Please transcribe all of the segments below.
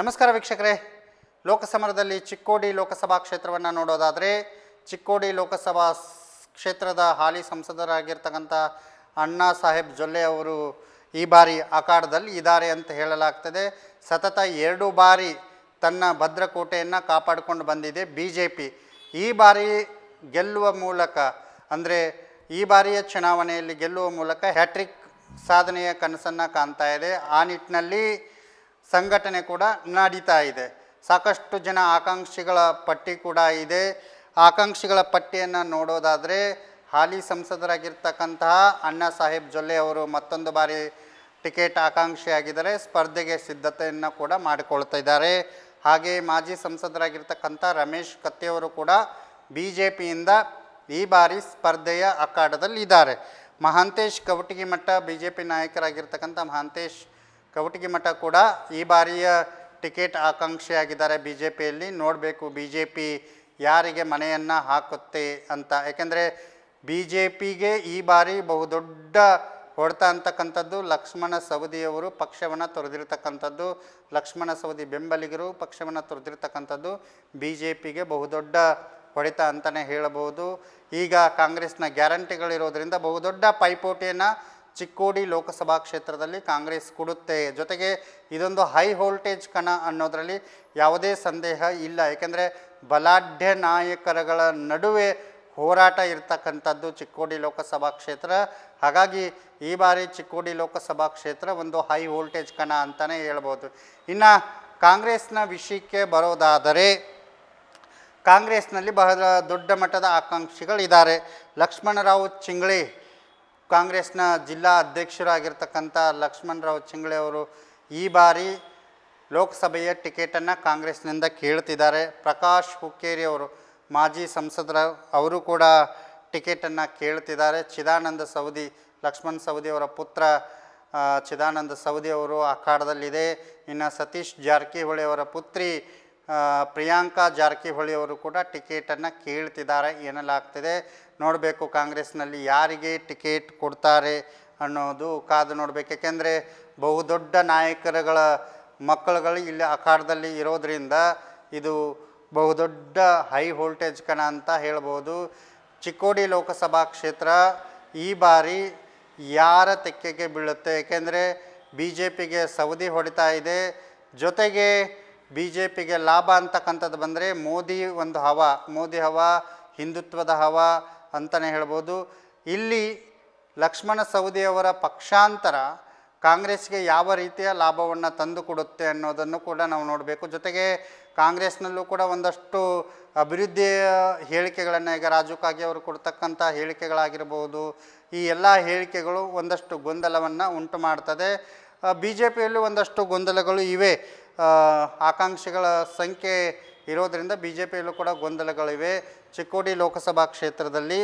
ನಮಸ್ಕಾರ ವೀಕ್ಷಕರೇ. ಲೋಕಸಮರದಲ್ಲಿ ಚಿಕ್ಕೋಡಿ ಲೋಕಸಭಾ ಕ್ಷೇತ್ರವನ್ನು ನೋಡೋದಾದರೆ, ಚಿಕ್ಕೋಡಿ ಲೋಕಸಭಾ ಕ್ಷೇತ್ರದ ಹಾಲಿ ಸಂಸದರಾಗಿರ್ತಕ್ಕಂಥ ಅಣ್ಣಾ ಸಾಹೇಬ್ ಜೊಲ್ಲೆ ಅವರು ಈ ಬಾರಿ ಅಖಾಡದಲ್ಲಿ ಇದ್ದಾರೆ ಅಂತ ಹೇಳಲಾಗ್ತದೆ. ಸತತ ಎರಡು ಬಾರಿ ತನ್ನ ಭದ್ರಕೋಟೆಯನ್ನು ಕಾಪಾಡಿಕೊಂಡು ಬಂದಿದೆ ಬಿ ಜೆ ಪಿ ಈ ಬಾರಿ ಗೆಲ್ಲುವ ಮೂಲಕ, ಅಂದರೆ ಈ ಬಾರಿಯ ಚುನಾವಣೆಯಲ್ಲಿ ಗೆಲ್ಲುವ ಮೂಲಕ ಹ್ಯಾಟ್ರಿಕ್ ಸಾಧನೆಯ ಕನಸನ್ನು ಕಾಣ್ತಾ ಇದೆ. ಆ ನಿಟ್ಟಿನಲ್ಲಿ ಸಂಘಟನೆ ಕೂಡ ನಡೀತಾ ಇದೆ. ಸಾಕಷ್ಟು ಜನ ಆಕಾಂಕ್ಷಿಗಳ ಪಟ್ಟಿ ಕೂಡ ಇದೆ. ಆಕಾಂಕ್ಷಿಗಳ ಪಟ್ಟಿಯನ್ನು ನೋಡೋದಾದರೆ ಹಾಲಿ ಸಂಸದರಾಗಿರ್ತಕ್ಕಂತಹ ಅಣ್ಣಾ ಸಾಹೇಬ್ ಜೊಲ್ಲೆ ಅವರು ಮತ್ತೊಂದು ಬಾರಿ ಟಿಕೆಟ್ ಆಕಾಂಕ್ಷಿಯಾಗಿದ್ದಾರೆ ಸ್ಪರ್ಧೆಗೆ ಸಿದ್ಧತೆಯನ್ನು ಕೂಡ ಮಾಡಿಕೊಳ್ತಾ ಇದ್ದಾರೆ. ಹಾಗೆ ಮಾಜಿ ಸಂಸದರಾಗಿರ್ತಕ್ಕಂಥ ರಮೇಶ್ ಕತ್ತಿಯವರು ಕೂಡ ಬಿ ಜೆ ಪಿಯಿಂದ ಈ ಬಾರಿ ಸ್ಪರ್ಧೆಯ ಅಖಾಡದಲ್ಲಿದ್ದಾರೆ. Mahantesh Kavatagimath B J P ನಾಯಕರಾಗಿರ್ತಕ್ಕಂಥ Mahantesh Kavatagi ಮಠ ಕೂಡ ಈ ಬಾರಿಯ ಟಿಕೆಟ್ ಆಕಾಂಕ್ಷಿಯಾಗಿದ್ದಾರೆ ಬಿ ಜೆ ಪಿಯಲ್ಲಿ ನೋಡಬೇಕು ಬಿ ಜೆ ಪಿ ಯಾರಿಗೆ ಮನೆಯನ್ನು ಹಾಕುತ್ತೆ ಅಂತ. ಯಾಕೆಂದರೆ ಬಿ ಜೆ ಪಿಗೆ ಈ ಬಾರಿ ಬಹುದೊಡ್ಡ ಹೊಡೆತ ಅಂತಕ್ಕಂಥದ್ದು ಲಕ್ಷ್ಮಣ ಸವದಿಯವರು ಪಕ್ಷವನ್ನು ತೊರೆದಿರ್ತಕ್ಕಂಥದ್ದು. ಲಕ್ಷ್ಮಣ ಸವದಿ ಬೆಂಬಲಿಗರು ಪಕ್ಷವನ್ನು ತೊರೆದಿರ್ತಕ್ಕಂಥದ್ದು ಬಿ ಜೆ ಪಿಗೆ ಬಹುದೊಡ್ಡ ಹೊಡೆತ ಅಂತಲೇ ಹೇಳಬಹುದು. ಈಗ ಕಾಂಗ್ರೆಸ್ನ ಗ್ಯಾರಂಟಿಗಳಿರೋದ್ರಿಂದ ಬಹುದೊಡ್ಡ ಪೈಪೋಟಿಯನ್ನು ಚಿಕ್ಕೋಡಿ ಲೋಕಸಭಾ ಕ್ಷೇತ್ರದಲ್ಲಿ ಕಾಂಗ್ರೆಸ್ ಕೊಡುತ್ತೆ. ಜೊತೆಗೆ ಇದೊಂದು ಹೈ ವೋಲ್ಟೇಜ್ ಕಣ ಅನ್ನೋದರಲ್ಲಿ ಯಾವುದೇ ಸಂದೇಹ ಇಲ್ಲ. ಏಕೆಂದರೆ ಬಲಾಢ್ಯ ನಾಯಕರುಗಳ ನಡುವೆ ಹೋರಾಟ ಇರ್ತಕ್ಕಂಥದ್ದು ಚಿಕ್ಕೋಡಿ ಲೋಕಸಭಾ ಕ್ಷೇತ್ರ. ಹಾಗಾಗಿ ಈ ಬಾರಿ ಚಿಕ್ಕೋಡಿ ಲೋಕಸಭಾ ಕ್ಷೇತ್ರ ಒಂದು ಹೈ ವೋಲ್ಟೇಜ್ ಕಣ ಅಂತಲೇ ಹೇಳ್ಬೋದು. ಇನ್ನು ಕಾಂಗ್ರೆಸ್ನ ವಿಷಯಕ್ಕೆ ಬರೋದಾದರೆ ಕಾಂಗ್ರೆಸ್ನಲ್ಲಿ ಬಹಳ ದೊಡ್ಡ ಮಟ್ಟದ ಆಕಾಂಕ್ಷಿಗಳಿದ್ದಾರೆ. ಲಕ್ಷ್ಮಣರಾವ್ ಚಿಂಗ್ಳಿ ಕಾಂಗ್ರೆಸ್ನ ಜಿಲ್ಲಾ ಅಧ್ಯಕ್ಷರಾಗಿರ್ತಕ್ಕಂಥ ಲಕ್ಷ್ಮಣರಾವ್ ಚಿಂಗ್ಳೆ ಅವರು ಈ ಬಾರಿ ಲೋಕಸಭೆಯ ಟಿಕೆಟನ್ನು ಕಾಂಗ್ರೆಸ್ನಿಂದ ಕೇಳ್ತಿದ್ದಾರೆ. ಪ್ರಕಾಶ್ ಹುಕ್ಕೇರಿ ಅವರು, ಮಾಜಿ ಸಂಸದರ ಅವರು ಕೂಡ ಟಿಕೆಟನ್ನು ಕೇಳ್ತಿದ್ದಾರೆ. ಚಿದಾನಂದ ಸೌದಿ ಲಕ್ಷ್ಮಣ್ ಸೌದಿ ಅವರ ಪುತ್ರ ಚಿದಾನಂದ ಸೌದಿ ಅವರು ಅಖಾಡದಲ್ಲಿದೆ. ಇನ್ನು ಸತೀಶ್ ಜಾರಕಿಹೊಳಿ ಅವರ ಪುತ್ರಿ ಪ್ರಿಯಾಂಕಾ ಜಾರಕಿಹೊಳಿ ಅವರು ಕೂಡ ಟಿಕೆಟನ್ನು ಕೇಳ್ತಿದ್ದಾರೆ. ಏನಲ್ಲಾಗ್ತಿದೆ? ನೋಡಬೇಕು ಕಾಂಗ್ರೆಸ್ನಲ್ಲಿ ಯಾರಿಗೆ ಟಿಕೆಟ್ ಕೊಡ್ತಾರೆ ಅನ್ನೋದು ಕಾದು ನೋಡಬೇಕು. ಏಕೆಂದರೆ ಬಹುದೊಡ್ಡ ನಾಯಕರುಗಳ ಮಕ್ಕಳುಗಳು ಇಲ್ಲಿ ಅಖಾಡದಲ್ಲಿ ಇರೋದರಿಂದ ಇದು ಬಹುದೊಡ್ಡ ಹೈ ವೋಲ್ಟೇಜ್ ಕಣ ಅಂತ ಹೇಳ್ಬೋದು. ಚಿಕ್ಕೋಡಿ ಲೋಕಸಭಾ ಕ್ಷೇತ್ರ ಈ ಬಾರಿ ಯಾರ ತೆಕ್ಕೆಗೆ ಬೀಳುತ್ತೆ? ಏಕೆಂದರೆ ಬಿ ಜೆ ಪಿಗೆ ಸೌದಿ ಹೊಡಿತಾ ಇದೆ. ಜೊತೆಗೆ ಬಿ ಜೆ ಪಿಗೆ ಲಾಭ ಅಂತಕ್ಕಂಥದ್ದು ಬಂದರೆ ಮೋದಿ ಒಂದು ಹವ, ಮೋದಿ ಹವ, ಹಿಂದುತ್ವದ ಹವ ಅಂತಲೇ ಹೇಳ್ಬೋದು. ಇಲ್ಲಿ ಲಕ್ಷ್ಮಣ ಸವದಿಯವರ ಪಕ್ಷಾಂತರ ಕಾಂಗ್ರೆಸ್ಗೆ ಯಾವ ರೀತಿಯ ಲಾಭವನ್ನು ತಂದು ಕೊಡುತ್ತೆ ಅನ್ನೋದನ್ನು ಕೂಡ ನಾವು ನೋಡಬೇಕು. ಜೊತೆಗೆ ಕಾಂಗ್ರೆಸ್ನಲ್ಲೂ ಕೂಡ ಒಂದಷ್ಟು ಅಭಿವೃದ್ಧಿಯ ಹೇಳಿಕೆಗಳನ್ನು ಈಗ ರಾಜು ಕಾಗೆ ಅವರು ಕೊಡ್ತಕ್ಕಂಥ ಹೇಳಿಕೆಗಳಾಗಿರ್ಬೋದು, ಈ ಎಲ್ಲ ಹೇಳಿಕೆಗಳು ಒಂದಷ್ಟು ಗೊಂದಲವನ್ನು ಉಂಟು ಮಾಡ್ತದೆ ಬಿ ಜೆ ಪಿಯಲ್ಲಿ ಒಂದಷ್ಟು ಗೊಂದಲಗಳು ಇವೆ. ಆಕಾಂಕ್ಷಿಗಳ ಸಂಖ್ಯೆ ಇರೋದರಿಂದ ಬಿ ಜೆ ಪಿಯಲ್ಲೂ ಕೂಡ ಗೊಂದಲಗಳಿವೆ. ಚಿಕ್ಕೋಡಿ ಲೋಕಸಭಾ ಕ್ಷೇತ್ರದಲ್ಲಿ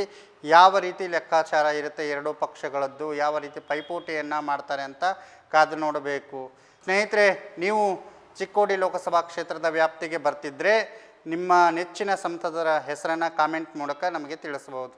ಯಾವ ರೀತಿ ಲೆಕ್ಕಾಚಾರ ಇರುತ್ತೆ ಎರಡೂ ಪಕ್ಷಗಳದ್ದು, ಯಾವ ರೀತಿ ಪೈಪೋಟಿಯನ್ನು ಮಾಡ್ತಾರೆ ಅಂತ ಕಾದು ನೋಡಬೇಕು. ಸ್ನೇಹಿತರೆ, ನೀವು ಚಿಕ್ಕೋಡಿ ಲೋಕಸಭಾ ಕ್ಷೇತ್ರದ ವ್ಯಾಪ್ತಿಗೆ ಬರ್ತಿದ್ರೆ ನಿಮ್ಮ ನೆಚ್ಚಿನ ಸಂಸದರ ಹೆಸರನ್ನು ಕಾಮೆಂಟ್ ಮೂಲಕ ನಮಗೆ ತಿಳಿಸ್ಬೋದು